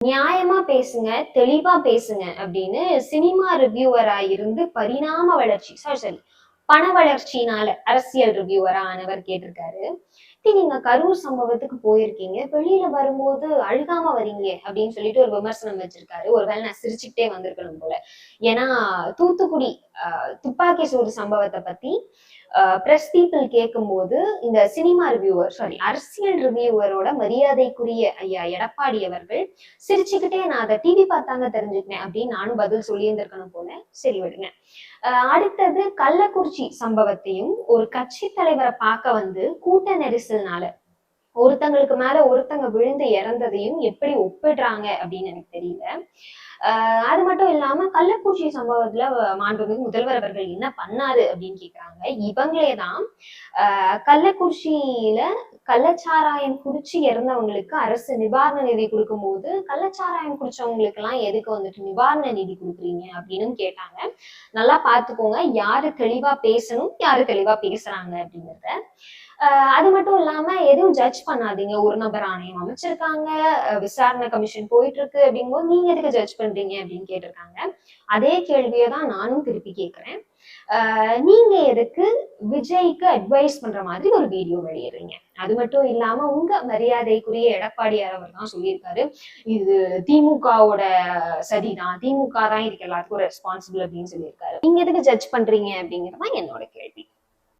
நியாயமா பேசுங்க தெளிவா பேசுங்க அப்படின்னு சினிமா ரிவ்யூவரா இருந்து பரிணாம வளர்ச்சி சாரி சாரி பண வளர்ச்சினால அரசியல் ரிவ்யூவரா ஆனவர் கேட்டிருக்காரு நீங்க கரூர் சம்பவத்துக்கு போயிருக்கீங்க. வெளியில வரும்போது அழுகாம வரீங்க அப்படின்னு சொல்லிட்டு ஒரு விமர்சனம் வச்சிருக்காரு. ஒருவேளை நான் சிரிச்சுக்கிட்டே வந்திருக்கணும் போல. ஏன்னா தூத்துக்குடி துப்பாக்கி சூடு சம்பவத்தை பத்தி பிரஸ் பீப்புள் கேட்கும்போது இந்த சினிமா ரிவ்யூவர் சாரி அரசியல் ரிவ்யூவரோட மரியாதைக்குரிய ஐயா எடப்பாடி அவர்கள் சிரிச்சுக்கிட்டே நான் அதை டிவி பார்த்தாங்க தெரிஞ்சுக்கினேன் அப்படின்னு நானும் பதில் சொல்லியிருந்திருக்கணும் போல. சரி விடுங்க. அடுத்தது கள்ளக்குறிச்சி சம்பவத்தையும் ஒரு கட்சி தலைவரை பார்க்க வந்து கூட்ட நெரிசல்னால ஒருத்தங்களுக்கு மேல ஒருத்தங்க விழுந்து இறந்ததையும் எப்படி ஒப்பிடுறாங்க அப்படின்னு எனக்கு தெரியல. அது மட்டும் இல்லாம கள்ளக்குறிச்சி சம்பவத்துல மாண்புமிகு முதல்வர் அவர்கள் என்ன பண்ணாரு அப்படின்னு கேக்குறாங்க. இவங்களே தான் ஆஹ் கள்ளக்குறிச்சியில கள்ளச்சாராயம் குடிச்சு இறந்தவங்களுக்கு அரசு நிவாரண நிதி கொடுக்கும்போது கள்ளச்சாராயம் குடிச்சவங்களுக்கு எல்லாம் எதுக்கு வந்துட்டு நிவாரண நிதி கொடுக்குறீங்க அப்படின்னு கேட்டாங்க. நல்லா பார்த்துக்கோங்க யாரு தெளிவா பேசணும் யாரு தெளிவா பேசுறாங்க அப்படிங்கறத. அது மட்டும் இல்லாம எதுவும் ஜட்ஜ் பண்ணாதீங்க. ஒரு நபர் ஆணையம் அமைச்சிருக்காங்க விசாரணை கமிஷன் போயிட்டு இருக்கு அப்படிங்கும்போது நீங்க எதுக்கு ஜட்ஜ் பண்றீங்க அப்படின்னு கேட்டிருக்காங்க. அதே கேள்வியை தான் நானும் திருப்பி கேட்கிறேன் நீங்க எதுக்கு விஜய்க்கு அட்வைஸ் பண்ற மாதிரி ஒரு வீடியோ வெளியிடுறீங்க? அது மட்டும் இல்லாம உங்க மரியாதைக்குரிய எடப்பாடியார் அவர் தான் சொல்லியிருக்காரு. இது திமுகவோட சரிதான் திமுக தான் இதுக்கு எல்லாத்துக்கும் ரெஸ்பான்சிபிள் அப்படின்னு சொல்லியிருக்காரு. நீங்க எதுக்கு ஜட்ஜ் பண்றீங்க அப்படிங்கிறது தான் என்னோட கேள்வி.